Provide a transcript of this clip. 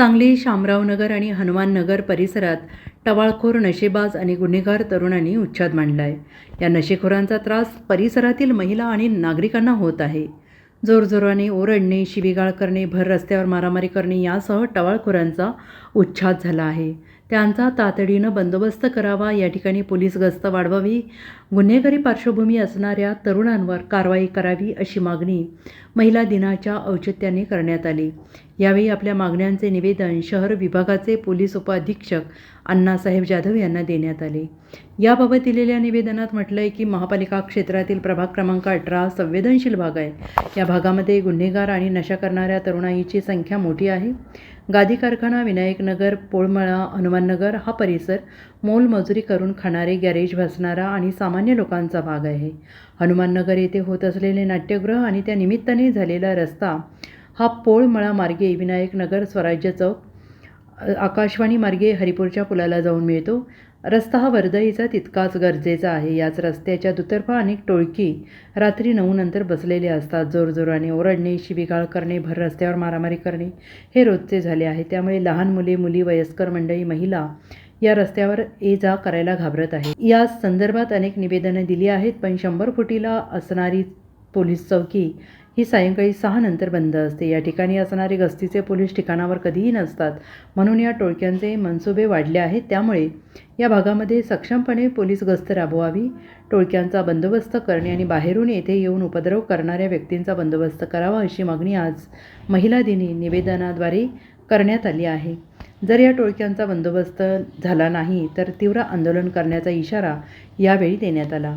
सांगली शामरावनगर आणि हनुमाननगर परिसरात टवाळखोर नशेबाज आणि गुन्हेगार तरुणांनी उच्छाद मांडला आहे या नशेखोरांचा त्रास परिसरातील महिला आणि नागरिकांना होत आहे. जोरजोराने ओरडणे शिवीगाळ करणे भर रस्त्यावर मारामारी करणे यासह टवाळखोरांचा उच्छाद झाला आहे. त्यांचा तातडीनं बंदोबस्त करावा या ठिकाणी पोलीस गस्त वाढवावी गुन्हेगारी पार्श्वभूमी असणाऱ्या तरुणांवर कारवाई करावी अशी मागणी महिला दिनाच्या औचित्याने करण्यात आली. यावेळी आपल्या मागण्यांचे निवेदन शहर विभागाचे पोलीस उपअधीक्षक अण्णासाहेब जाधव यांना देण्यात आले. याबाबत दिलेल्या निवेदनात म्हटलं आहे की महापालिका क्षेत्रातील प्रभाग क्रमांक अठरा संवेदनशील भाग आहे. या भागामध्ये गुन्हेगार आणि नशा करणाऱ्या तरुणाईची संख्या मोठी आहे. गादी कारखाना विनायकनगर पोळमळा हनुमाननगर हा परिसर मोलमजुरी करून खाणारे गॅरेज भासणारा आणि सामान्य लोकांचा भाग आहे. हनुमाननगर येथे होत असलेले नाट्यगृह आणि त्या निमित्ताने झालेला रस्ता हा पोळमळा मार्गे विनायकनगर स्वराज्य चौक आकाशवाणी मार्गे हरिपूरच्या पुलाला जाऊन मिळतो. रस्ता हा वर्दळीचा तितकाच गरजेचा आहे. याच रस्त्याच्या दुतर्फा अनेक टोळकी रात्री नऊ नंतर बसलेले असतात. जोरजोराने ओरडणे शिबिगाळ करणे भर रस्त्यावर मारामारी करणे हे रोजचे झाले आहे. त्यामुळे लहान मुले मुली वयस्कर मंडळी महिला या रस्त्यावर ये जा करायला घाबरत आहे या संदर्भात अनेक निवेदनं दिली आहेत पण शंभर फुटीला असणारी पोलीस चौकी. ही सायंकाळी सहा नंतर बंद असते. या ठिकाणी असणारे गस्तीचे पोलीस ठिकाणावर कधीही नसतात. म्हणून या टोळक्यांचे मनसुबे वाढले आहेत. त्यामुळे या भागामध्ये सक्षमपणे पोलीस गस्त राबवावी टोळक्यांचा बंदोबस्त करणे आणि बाहेरून येथे येऊन उपद्रव करणाऱ्या व्यक्तींचा बंदोबस्त करावा अशी मागणी आज महिला दिनी निवेदनाद्वारे करण्यात आली आहे. जर या टोळक्यांचा बंदोबस्त झाला नाही तर तीव्र आंदोलन करण्याचा इशारा यावेळी देण्यात आला.